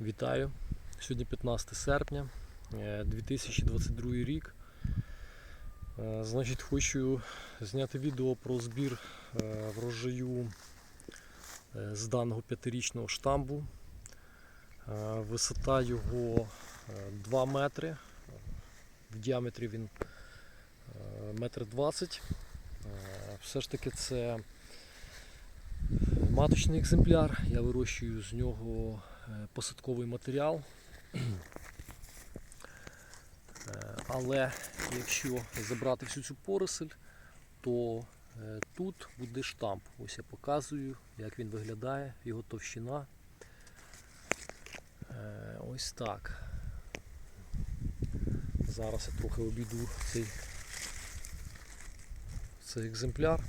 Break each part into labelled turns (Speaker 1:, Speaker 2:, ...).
Speaker 1: Вітаю! Сьогодні 15 серпня е, 2022 рік. Е, Значить, хочу зняти відео про збір е, врожаю е, з даного п'ятирічного штамбу. Е, Висота його е, 2 метри. В діаметрі він е, метр 20. Е, Все ж таки це маточний екземпляр. Я вирощую з нього е, посадковий матеріал. Е, Але якщо забрати всю цю поросль, то е, тут буде штамп. Ось я показую, як він виглядає, його товщина. Е, Ось так. Зараз я трохи обійду цей, цей екземпляр.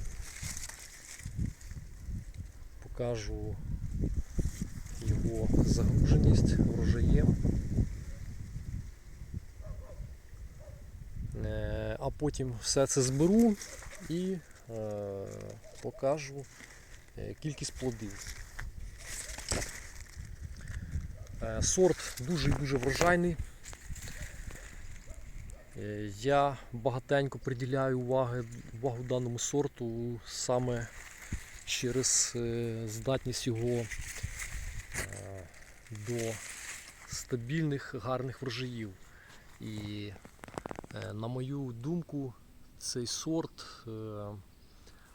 Speaker 1: Покажу його загруженість врожаєм. Е, А потім все це зберу і е, покажу е, кількість плодів. Сорт дуже-дуже врожайний. Я багатенько приділяю уваги, увагу даному сорту саме через здатність його до стабільних гарних врожаїв. І е, на мою думку, цей сорт е,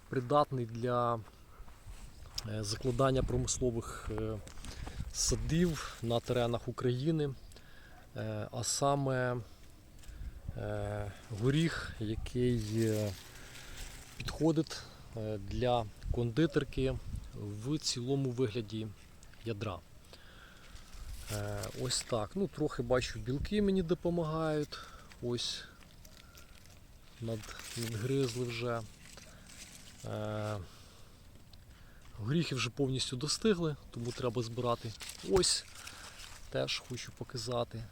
Speaker 1: придатний для е, закладання промислових е, садів на теренах України, Е, а саме е, горіх, який е, підходить е, для кондитерки в цілому вигляді ядра. Е, Ось так. Ну, трохи бачу, білки мені допомагають. Ось над, надгризли вже. Е, Горіхи вже повністю достигли, тому треба збирати. Ось теж хочу показати.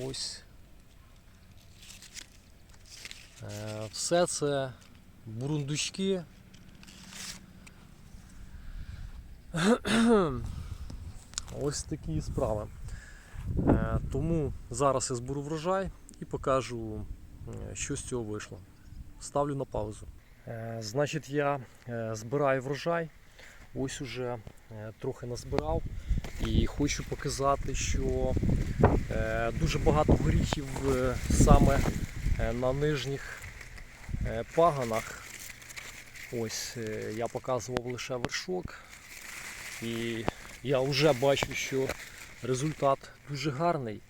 Speaker 1: Ось. Е, Все це бурундучки. Ось такі справи. Е, Тому зараз я зберу врожай і покажу, що з цього вийшло. Ставлю на паузу. Е, Значить, я е, збираю врожай. Ось уже трохи назбирав. І хочу показати, що дуже багато горіхів саме на нижніх паганах. Ось я показував лише вершок. І я вже бачу, що результат дуже гарний.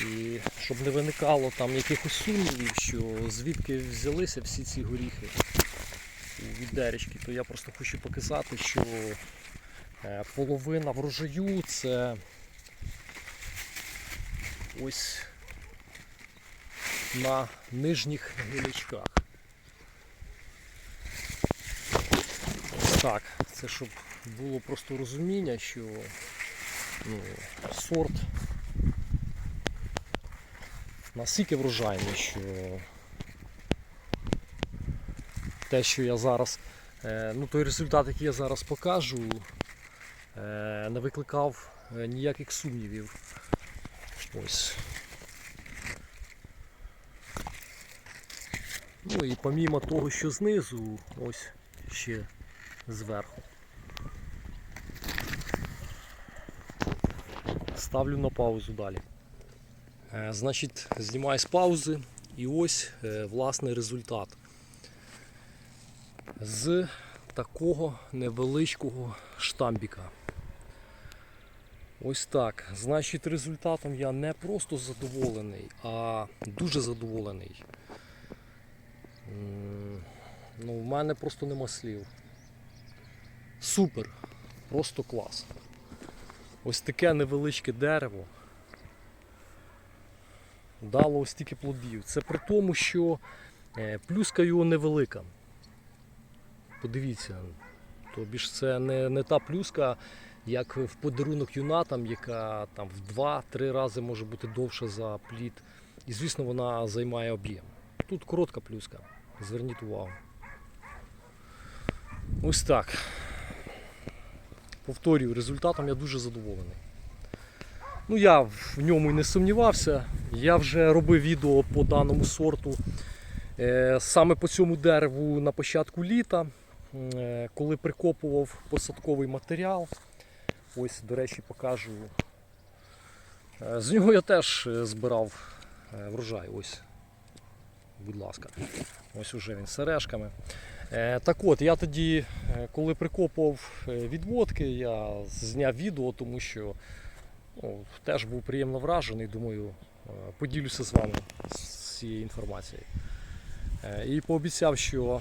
Speaker 1: І щоб не виникало там якихось сумнівів, що звідки взялися всі ці горіхи у відеречки, то я просто хочу показати, що е, половина врожаю це ось на нижніх гілячках. Ось так. Це щоб було просто розуміння, що ну, сорт настільки врожайний, що те, що я зараз, е, ну той результат, який я зараз покажу, е, не викликав е, ніяких сумнівів. Ось. Ну і помімо того, що знизу, ось ще зверху. Ставлю на паузу далі. Е, Значить, знімаю з паузи і ось е, власний результат. З такого невеличкого штамбіка. Ось так. Значить, результатом я не просто задоволений, а дуже задоволений. Ну, в мене просто нема слів. Супер, просто клас. Ось таке невеличке дерево дало ось стільки плодів. Це при тому, що е, плюска його невелика. Подивіться, тобі ж це не, не та плюска, як в подарунок юнатам, яка там в 2-3 рази може бути довша за плід. І звісно вона займає об'єм. Тут коротка плюска. Зверніть увагу. Ось так. Повторюю, результатом я дуже задоволений. Ну, я в ньому і не сумнівався. Я вже робив відео по даному сорту е, саме по цьому дереву на початку літа, е, коли прикопував посадковий матеріал. Ось, до речі, покажу. Е, З нього я теж збирав врожай. Ось, будь ласка. Ось уже він з сережками. Е, Так от, я тоді, е, коли прикопував е, відводки, я зняв відео, тому що ну, теж був приємно вражений. Думаю, поділюся з вами з цією інформацією. І пообіцяв, що